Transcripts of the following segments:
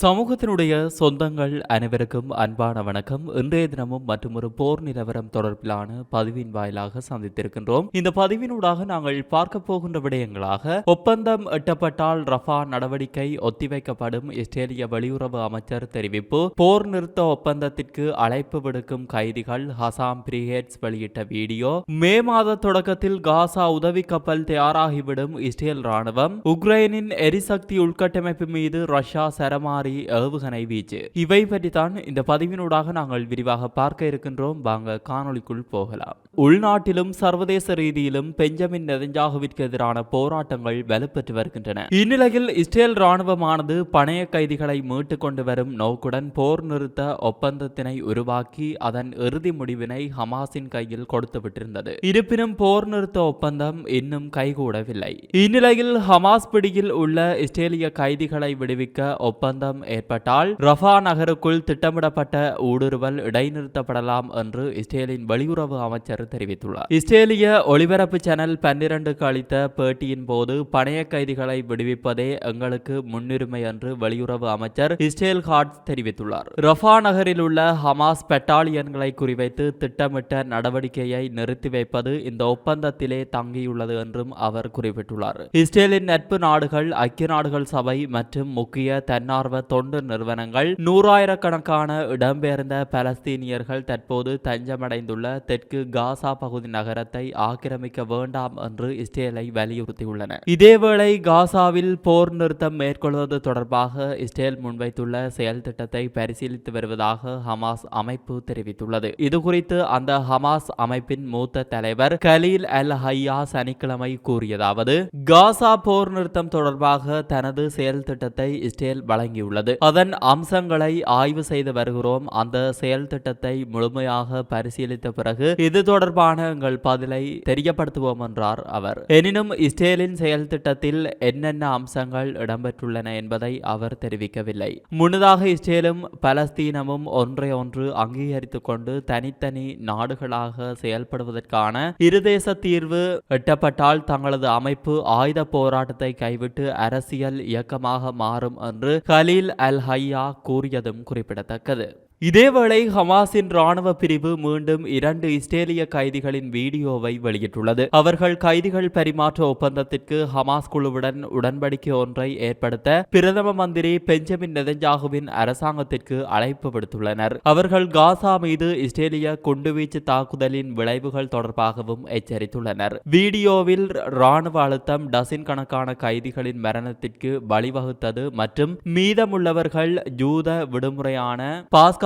சமூகத்தினுடைய சொந்தங்கள் அனைவருக்கும் அன்பான வணக்கம். இன்றைய தினமும் மற்றும் ஒரு போர் நிலவரம் தொடர்பிலான பதிவின் வாயிலாக சந்தித்திருக்கின்றோம். இந்த பதிவினூடாக நாங்கள் பார்க்க போகின்ற விடயங்களாக ஒப்பந்தம் எட்டப்பட்டால் ரஃபா நடவடிக்கை ஒத்திவைக்கப்படும் இஸ்ரேலிய வெளியுறவு அமைச்சர் தெரிவிப்பு போர் நிறுத்த ஒப்பந்தத்திற்கு அழைப்பு விடுக்கும் கைதிகள் ஹசாம் பிரிகேட்ஸ் வெளியிட்ட வீடியோ மே மாத தொடக்கத்தில் காசா உதவி கப்பல் தயாராகிவிடும் இஸ்ரேல் ராணுவம் உக்ரைனின் எரிசக்தி உள்கட்டமைப்பு மீது ரஷ்யா சரமாரி ஏவுகணை வீச்சு இவை பற்றி தான் இந்த பதிவினூடாக நாங்கள் விரிவாக பார்க்க இருக்கின்றோம். வாங்க காணொலிக்குள் போகலாம். உள்நாட்டிலும் சர்வதேச ரீதியிலும் பெஞ்சமின் நெதஞ்சாகுவிற்கு எதிரான போராட்டங்கள் வலுப்பெற்று வருகின்றன. இந்நிலையில் இஸ்ரேல் ராணுவமானது பணைய கைதிகளை மீட்டுக் கொண்டு வரும் நோக்குடன் போர் நிறுத்த ஒப்பந்தத்தினை உருவாக்கி அதன் இறுதி முடிவினை ஹமாஸின் கையில் கொடுத்து விட்டிருந்தது. இருப்பினும் போர் நிறுத்த ஒப்பந்தம் இன்னும் கைகூடவில்லை. இந்நிலையில் ஹமாஸ் பிடியில் உள்ள இஸ்ரேலிய கைதிகளை விடுவிக்க ஒப்பந்தம் ஏற்பட்டால் ரஃபா நகருக்குள் திட்டமிடப்பட்ட ஊடுருவல் இடைநிறுத்தப்படலாம் என்று இஸ்ரேலின் வெளியுறவு அமைச்சர் தெரிவித்துள்ளார். இஸ்ரேலிய ஒளிபரப்பு சேனல் பன்னிரண்டுக்கு அளித்த பேட்டியின் போது பணைய கைதிகளை விடுவிப்பதே எங்களுக்கு முன்னுரிமை என்று வெளியுறவு அமைச்சர் இஸ்ரேல் ஹார்ட்ஸ் தெரிவித்துள்ளார். ரஃபா நகரில் உள்ள ஹமாஸ் பெட்டாலியன்களை குறிவைத்து திட்டமிட்ட நடவடிக்கையை நிறுத்தி வைப்பது இந்த ஒப்பந்தத்திலே தங்கியுள்ளது என்றும் அவர் குறிப்பிட்டுள்ளார். இஸ்ரேலின் நட்பு நாடுகள் ஐக்கிய நாடுகள் சபை மற்றும் முக்கிய தன்னார்வ தொண்டு நிறுவனங்கள். நூறாயிரக்கணக்கான இடம்பெயர்ந்த பலஸ்தீனியர்கள் தற்போது தஞ்சமடைந்துள்ள தெற்கு காசா பகுதி நகரத்தை ஆக்கிரமிக்க வேண்டாம் என்று இஸ்ரேலை வலியுறுத்தியுள்ளன. இதேவேளை காசாவில் போர் நிறுத்தம் மேற்கொள்வது தொடர்பாக இஸ்ரேல் முன்வைத்துள்ள செயல் திட்டத்தை பரிசீலித்து வருவதாக ஹமாஸ் அமைப்பு தெரிவித்துள்ளது. இதுகுறித்து அந்த ஹமாஸ் அமைப்பின் மூத்த தலைவர் கலீல் அல் ஹையா சனிக்கிழமை கூறியதாவது காசா போர் நிறுத்தம் தொடர்பாக தனது செயல் திட்டத்தை இஸ்ரேல் வழங்கியுள்ளது. உள்ளது. அதன் அம்சங்களை ஆய்வு செய்து வருகிறோம். அந்த செயல் திட்டத்தை முழுமையாக பரிசீலித்த பிறகு இது தொடர்பான எங்கள் பதிலை தெரியப்படுத்துவோம் என்றார் அவர். எனினும் இஸ்ரேலின் செயல் திட்டத்தில் என்னென்ன அம்சங்கள் இடம்பெற்றுள்ளன என்பதை அவர் தெரிவிக்கவில்லை. முன்னதாக இஸ்ரேலும் பலஸ்தீனமும் ஒன்றை ஒன்று அங்கீகரித்துக் கொண்டு தனித்தனி நாடுகளாக செயல்படுவதற்கான இருதேச தீர்வு எட்டப்பட்டால் தங்களது அமைப்பு ஆயுத போராட்டத்தை கைவிட்டு அரசியல் இயக்கமாக மாறும் என்று கலீல் அல் ஹையா கூறியதும் குறிப்பிடத்தக்கது. இதேவேளை ஹமாஸின் ராணுவ பிரிவு மீண்டும் இரண்டு இஸ்ரேலிய கைதிகளின் வீடியோவை வெளியிட்டுள்ளது. அவர்கள் கைதிகள் பரிமாற்ற ஒப்பந்தத்திற்கு ஹமாஸ் குழுவுடன் உடன்படிக்கை ஒன்றை ஏற்படுத்த பிரதம மந்திரி பெஞ்சமின் நெதஞ்சாகுவின் அரசாங்கத்திற்கு அழைப்பு விடுத்துள்ளனர். அவர்கள் காசா மீது இஸ்ரேலிய குண்டுவீச்சு தாக்குதலின் விளைவுகள் தொடர்பாகவும் எச்சரித்துள்ளனர். வீடியோவில் ராணுவ அழுத்தம் டசின் கணக்கான கைதிகளின் மரணத்திற்கு வழிவகுத்தது மற்றும் மீதமுள்ளவர்கள் ஜூத விடுமுறையான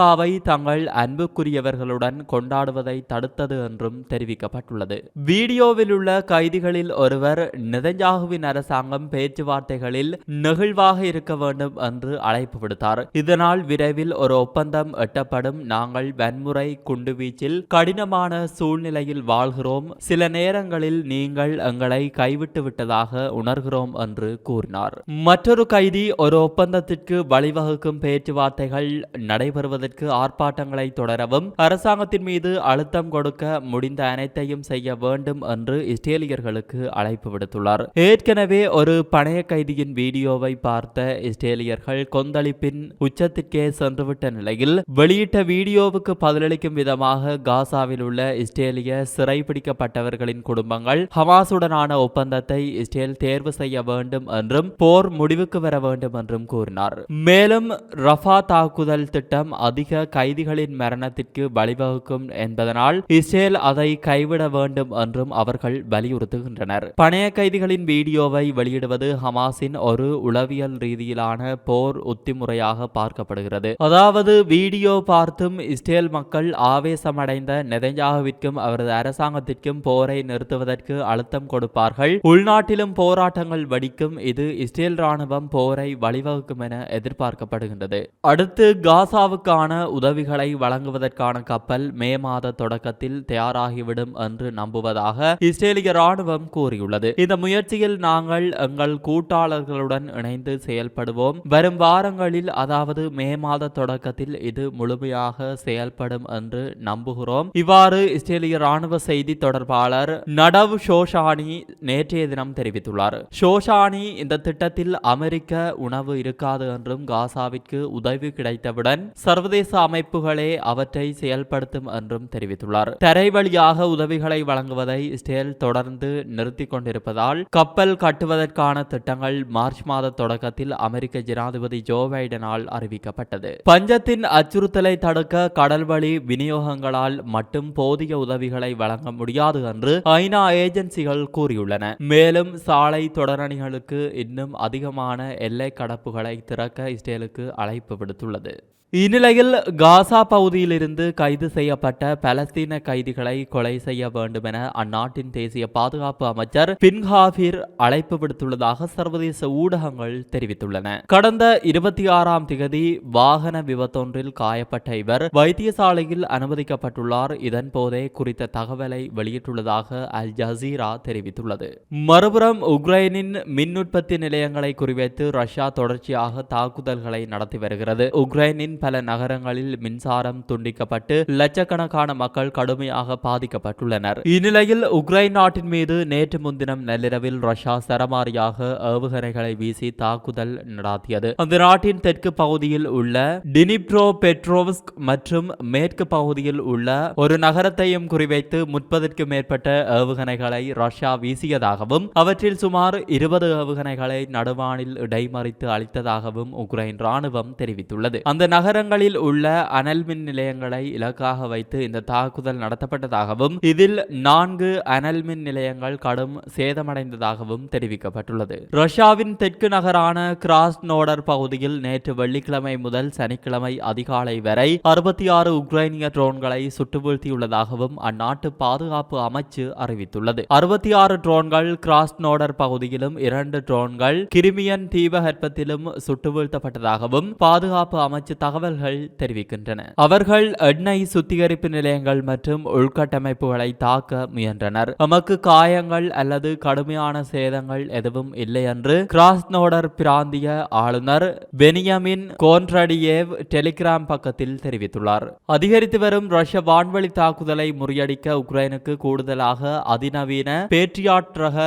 பாஸ்காவை தங்கள் அன்புக்குரியவர்களுடன் கொண்டாடுவதை தடுத்தது என்றும் தெரிவிக்கப்பட்டுள்ளது. வீடியோவில் உள்ள கைதிகளில் ஒருவர் நெதஞ்சாகுவின் அரசாங்கம் பேச்சுவார்த்தைகளில் நெகிழ்வாக இருக்க வேண்டும் என்று அழைப்பு விடுத்தார். இதனால் விரைவில் ஒரு ஒப்பந்தம் எட்டப்படும். நாங்கள் வன்முறை குண்டுவீச்சில் கடினமான சூழ்நிலையில் வாழ்கிறோம். சில நேரங்களில் நீங்கள் எங்களை கைவிட்டு விட்டதாக உணர்கிறோம் என்று கூறினார். மற்றொரு கைதி ஒரு ஒப்பந்தத்திற்கு வழிவகுக்கும் பேச்சுவார்த்தைகள் நடைபெறுவதற்கு செய்வதற்கு ஆர்ப்பாட்டங்களை தொடரவும் அரசாங்கத்தின் மீது அழுத்தம் கொடுக்க முடிந்த அனைத்தையும் செய்ய வேண்டும் என்று இஸ்ரேலியர்களுக்கு அழைப்பு விடுத்துள்ளார். ஏற்கனவே ஒரு பணைய கைதியின் வீடியோவை பார்த்த இஸ்ரேலியர்கள் கொந்தளிப்பின் உச்சத்திற்கே சென்றுவிட்ட நிலையில் வெளியிட்ட வீடியோவுக்கு பதிலளிக்கும் விதமாக காசாவில் உள்ள இஸ்ரேலிய சிறைபிடிக்கப்பட்டவர்களின் குடும்பங்கள் ஹமாசுடனான ஒப்பந்தத்தை இஸ்ரேல் தேர்வு செய்ய வேண்டும் என்றும் போர் முடிவுக்கு வர வேண்டும் என்றும் கூறினார். மேலும் ரஃபா தாக்குதல் திட்டம் அதிக கைதிகளின் மரணத்திற்கு வழிவகுக்கும் என்பதனால் இஸ்ரேல் அதை கைவிட வேண்டும் என்றும் அவர்கள் வலியுறுத்துகின்றனர். பணைய கைதிகளின் வீடியோவை வெளியிடுவது ஹமாஸின் ஒரு உளவியல் ரீதியிலான போர் உத்திமுறையாக பார்க்கப்படுகிறது. அதாவது வீடியோ பார்த்தும் இஸ்ரேல் மக்கள் ஆவேசமடைந்த நெதஞ்சாகவிற்கும் அவரது அரசாங்கத்திற்கும் போரை நிறுத்துவதற்கு அழுத்தம் கொடுப்பார்கள். உள்நாட்டிலும் போராட்டங்கள் வெடிக்கும். இது இஸ்ரேல் ராணுவம் போரை வழிவகுக்கும் என எதிர்பார்க்கப்படுகின்றது. அடுத்து காசாவுக்கான உதவிகளை வழங்குவதற்கான கப்பல் மே மாத தொடக்கத்தில் தயாராகிவிடும் என்று நம்புவதாக இஸ்ரேலிய ராணுவம் கூறியுள்ளது. இந்த முயற்சியில் நாங்கள் எங்கள் கூட்டாளர்களுடன் இணைந்து செயல்படுவோம். வரும் வாரங்களில் அதாவது மே மாத தொடக்கத்தில் இது முழுமையாக செயல்படும் என்று நம்புகிறோம். இவ்வாறு இஸ்ரேலிய ராணுவ செய்தி தொடர்பாளர் நடவ் ஷோஷானி நேற்றைய தினம் தெரிவித்துள்ளார். ஷோஷானி இந்த திட்டத்தில் அமெரிக்க உணவு இருக்காது என்றும் காசாவிற்கு உதவி கிடைத்தவுடன் சர்வதேச அமைப்புகளே அவற்றை செயல்படுத்தும் என்றும் தெரிவித்துள்ளார். தரை வழியாக உதவிகளை வழங்குவதை இஸ்ரேல் தொடர்ந்து நிறுத்திக் கொண்டிருப்பதால் கப்பல் கட்டுவதற்கான திட்டங்கள் மார்ச் மாத தொடக்கத்தில் அமெரிக்க ஜனாதிபதி ஜோ பைடனால் அறிவிக்கப்பட்டது. பஞ்சத்தின் அச்சுறுத்தலை தடுக்க கடல்வழி விநியோகங்களால் மட்டும் போதிய உதவிகளை வழங்க முடியாது என்று ஐநா ஏஜென்சிகள் கூறியுள்ளன. மேலும் சாலை தொடரணிகளுக்கு இன்னும் அதிகமான எல்லை கடப்புகளை திறக்க இஸ்ரேலுக்கு அழைப்பு விடுத்துள்ளது. இந்நிலையில் காசா பகுதியிலிருந்து கைது செய்யப்பட்ட பலஸ்தீன கைதிகளை கொலை செய்ய வேண்டும் என அந்நாட்டின் தேசிய பாதுகாப்பு அமைச்சர் பின்ஹாஃபிர் அழைப்பு விடுத்துள்ளதாக சர்வதேச ஊடகங்கள் தெரிவித்துள்ளன. கடந்த இருபத்தி ஆறாம் திகதி வாகன விபத்தொன்றில் காயப்பட்ட இவர் வைத்தியசாலையில் அனுமதிக்கப்பட்டுள்ளார். இதன் போதே குறித்த தகவலை வெளியிட்டுள்ளதாக அல் ஜசீரா தெரிவித்துள்ளது. மறுபுறம் உக்ரைனின் மின் உற்பத்தி நிலையங்களை குறிவைத்து ரஷ்யா தொடர்ச்சியாக தாக்குதல்களை நடத்தி வருகிறது. உக்ரைனின் பல நகரங்களில் மின்சாரம் துண்டிக்கப்பட்டு லட்சக்கணக்கான மக்கள் கடுமையாக பாதிக்கப்பட்டுள்ளனர். இந்நிலையில் உக்ரைன் நாட்டின் மீது நேற்று முன்தினம் நள்ளிரவில் ரஷ்யா சரமாரியாக ஏவுகணைகளை வீசி தாக்குதல் நடாத்தியது. அந்த நாட்டின் தெற்கு பகுதியில் உள்ள டினிப்ரோ பெட்ரோவ்ஸ்க் மற்றும் மேற்கு பகுதியில் உள்ள ஒரு நகரத்தையும் குறிவைத்து முப்பதற்கும் மேற்பட்ட ஏவுகணைகளை ரஷ்யா வீசியதாகவும் அவற்றில் சுமார் இருபது ஏவுகணைகளை நடுவானில் இடைமறித்து அளித்ததாகவும் உக்ரைன் ராணுவம் தெரிவித்துள்ளது. அந்த நகர நகரங்களில் உள்ள அனல் மின் நிலையங்களை இலக்காக வைத்து இந்த தாக்குதல் நடத்தப்பட்டதாகவும் இதில் நான்கு அனல் மின் நிலையங்கள் கடும் சேதமடைந்ததாகவும் தெரிவிக்கப்பட்டுள்ளது. ரஷ்யாவின் தெற்கு நகரான கிராஸ்னோடர் பகுதியில் நேற்று வெள்ளிக்கிழமை முதல் சனிக்கிழமை அதிகாலை வரை அறுபத்தி ஆறு உக்ரைனிய ட்ரோன்களை சுட்டு வீழ்த்தியுள்ளதாகவும் அந்நாட்டு பாதுகாப்பு அமைச்சு அறிவித்துள்ளது. அறுபத்தி ஆறு ட்ரோன்கள் கிராஸ்னோடர் பகுதியிலும் இரண்டு ட்ரோன்கள் கிரிமியன் தீபகற்பத்திலும் சுட்டு வீழ்த்தப்பட்டதாகவும் பாதுகாப்பு அமைச்சு தகவல்கள் தெரிவிக்கின்றன. அவர்கள் எண்ணெய் சுத்திகரிப்பு நிலையங்கள் மற்றும் உள்கட்டமைப்புகளை தாக்க முயன்றனர். எமக்கு காயங்கள் அல்லது கடுமையான சேதங்கள் எதுவும் இல்லை என்று கிராஸ்னோடர் பிராந்திய ஆளுநர் பெனியமின் கோன்ட்ரடியேவ் டெலிகிராம் பக்கத்தில் தெரிவித்துள்ளார். அதிகரித்து வரும் ரஷ்ய வான்வழி தாக்குதலை முறியடிக்க உக்ரைனுக்கு கூடுதலாக அதிநவீன பேட்ரியாட் ரக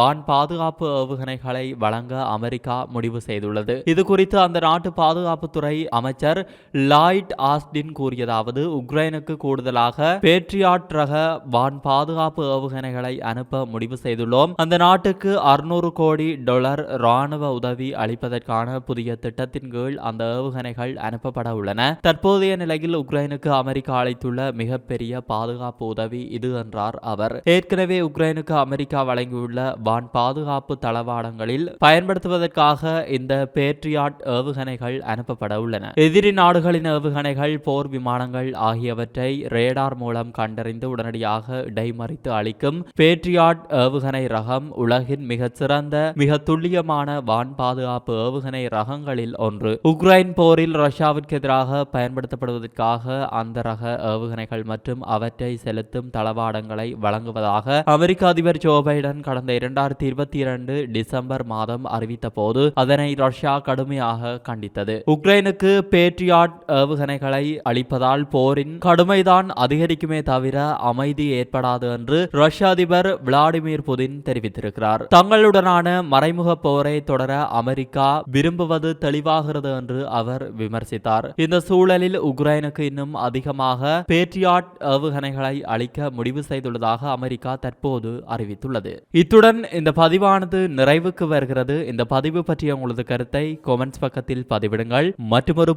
வான் பாதுகாப்பு ஏவுகணைகளை வழங்க அமெரிக்கா முடிவு செய்துள்ளது. இது குறித்து அந்த நாட்டு பாதுகாப்புத்துறை அமைச்சர் லாய்ட் ஆஸ்டின் கூறியதாவது உக்ரைனுக்கு கூடுதலாக பேட்ரியாட் ரக வான் பாதுகாப்பு ஏவுகணைகளை அனுப்ப முடிவு செய்துள்ளோம். அந்த நாட்டுக்கு அறுநூறு கோடி டாலர் ராணுவ உதவி அளிப்பதற்கான புதிய திட்டத்தின் கீழ் அந்த ஏவுகணைகள் அனுப்பப்பட உள்ளன. தற்போதைய நிலையில் உக்ரைனுக்கு அமெரிக்கா அளித்துள்ள மிகப்பெரிய பாதுகாப்பு உதவி இது என்றார் அவர். ஏற்கனவே உக்ரைனுக்கு அமெரிக்கா வழங்கியுள்ள வான் பாதுகாப்பு தளவாடங்களில் பயன்படுத்துவதற்காக இந்த பேட்ரியாட் ஏவுகணைகள் அனுப்பப்பட உள்ளன. எதிரி நாடுகளின் ஏவுகணைகள் போர் விமானங்கள் ஆகியவற்றை ரேடார் மூலம் கண்டறிந்து உடனடியாக இடைமறித்து அளிக்கும் பேட்ரியாட் ஏவுகணை ரகம் உலகின் மிகச்சிறந்த மிக துல்லியமான வான் பாதுகாப்பு ஏவுகணை ரகங்களில் ஒன்று. உக்ரைன் போரில் ரஷ்யாவிற்கு எதிராக பயன்படுத்தப்படுவதற்காக அந்த ரக ஏவுகணைகள் மற்றும் அவற்றை செலுத்தும் தளவாடங்களை வழங்குவதாக அமெரிக்க அதிபர் ஜோ பைடன் கடந்த இரண்டாயிரத்தி இருபத்தி இரண்டு டிசம்பர் மாதம் அறிவித்த போது அதனை ரஷ்யா கடுமையாக கண்டித்தது. உக்ரைனுக்கு பேட்ரியாட் ஏவுகணைகளை அளிப்பதால் போரின் கடுமைதான் அதிகரிக்குமே தவிர அமைதி ஏற்படாது என்று ரஷ்ய அதிபர் விளாடிமிர் புதின் தெரிவித்திருக்கிறார். தங்களுடனான மறைமுக போரை தொடர அமெரிக்கா விரும்புவது தெளிவாகிறது என்று அவர் விமர்சித்தார். இந்த சூழலில் உக்ரைனுக்கு இன்னும் அதிகமாக பேட்ரியாட் ஏவுகணைகளை அளிக்க முடிவு செய்துள்ளதாக அமெரிக்கா தற்போது அறிவித்துள்ளது. இத்துடன் இந்த பதிவானது நிறைவுக்கு வருகிறது. இந்த பதிவு பற்றிய உங்களது கருத்தை கொமெண்ட்ஸ் பக்கத்தில் பதிவிடுங்கள். மற்றொரு